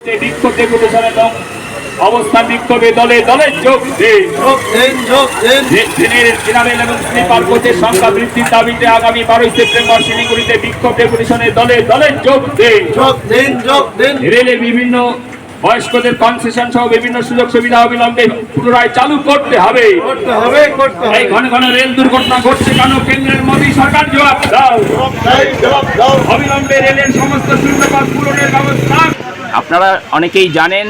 যে বিক্ষোভ ডেপুটেশন এবং অবস্থান বিক্ষোভে দলে দলে যোগ জেনারেল এবং স্লিপার কোচের সংখ্যা বৃদ্ধির দাবিতে আগামী বারোই সেপ্টেম্বর শিলিগুড়িতে বিক্ষোভ ডেপুটেশনে দলে দলে যোগ রেলের বিভিন্ন বয়স্কদের কনসেশন সহ বিভিন্ন সুযোগ সুবিধা অবিলম্বে পুনরায় চালু করতে হবে। করতে হবে করতে এই ঘন ঘন রেল দুর্ঘটনা ঘটছে কেন? কেন্দ্রের মোদী সরকার জবাব দাও। অবিলম্বে রেলের সমস্ত শূন্যপদ পূরণের ব্যবস্থা আপনারা অনেকেই জানেন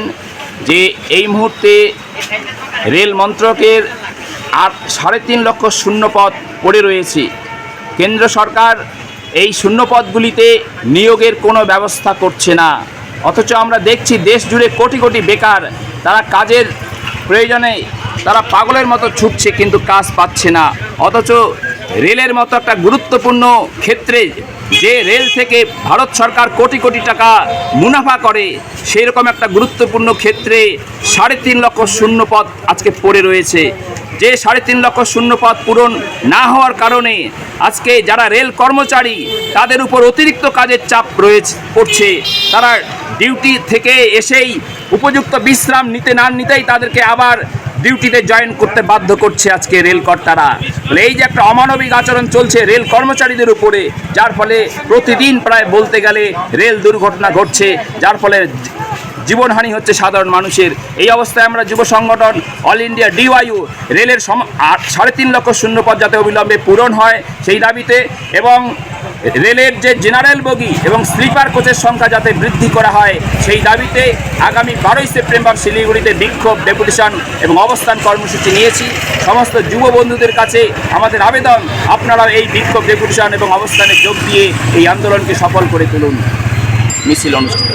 যে এই মুহূর্তে রেল মন্ত্রকের আট সাড়ে তিন লক্ষ শূন্যপদ পড়ে রয়েছে। কেন্দ্র সরকার এই শূন্যপদগুলিতে নিয়োগের কোনো ব্যবস্থা করছে না। অথচ আমরা দেখছি দেশ জুড়ে কোটি কোটি বেকার, তারা কাজের প্রয়োজনে তারা পাগলের মতো ছুটছে কিন্তু কাজ পাচ্ছে না। অথচ রেলের মতো একটা গুরুত্বপূর্ণ ক্ষেত্রে যে রেল থেকে ভারত সরকার কোটি কোটি টাকা মুনাফা করে সেই রকম একটা গুরুত্বপূর্ণ ক্ষেত্রে সাড়ে তিন লক্ষ শূন্য পদ আজকে পড়ে রয়েছে। যে সাড়ে তিন লক্ষ শূন্য পদ পূরণ না হওয়ার কারণে আজকে যারা রেল কর্মচারী, তাদের উপর অতিরিক্ত কাজের চাপ রয়েছে, পড়ছে। তারা ডিউটি থেকে এসেই উপযুক্ত বিশ্রাম নিতে না নিতেই তাদেরকে আবার ডিউটিতে জয়েন করতে বাধ্য করছে আজকে রেল কর্তারা এই যে একটা অমানবিক আচরণ চলছে রেল কর্মচারীদের উপরে, যার ফলে প্রতিদিন প্রায় বলতে গেলে রেল দুর্ঘটনা ঘটছে, যার ফলে জীবনহানি হচ্ছে সাধারণ মানুষের। এই অবস্থায় আমরা যুব সংগঠন অল ইন্ডিয়া ডিওয়াইউ রেলের সাড়ে তিন লক্ষ শূন্যপদ যাতে অবিলম্বে পূরণ হয় সেই দাবিতে এবং রেলের যে জেনারেল বগি এবং স্লিপার কোচের সংখ্যা যাতে বৃদ্ধি করা হয়, সেই দাবিতে আগামী বারোই সেপ্টেম্বর শিলিগুড়িতে বিক্ষোভ, ডেপুটেশন এবং অবস্থান কর্মসূচি নিয়েছি। সমস্ত যুব বন্ধুদের কাছে আমাদের আবেদন আপনারা এই বিক্ষোভ, ডেপুটেশন এবং অবস্থানে যোগ দিয়ে এই আন্দোলনকে সফল করে তুলুন। মিছিল অনুষ্ঠিত।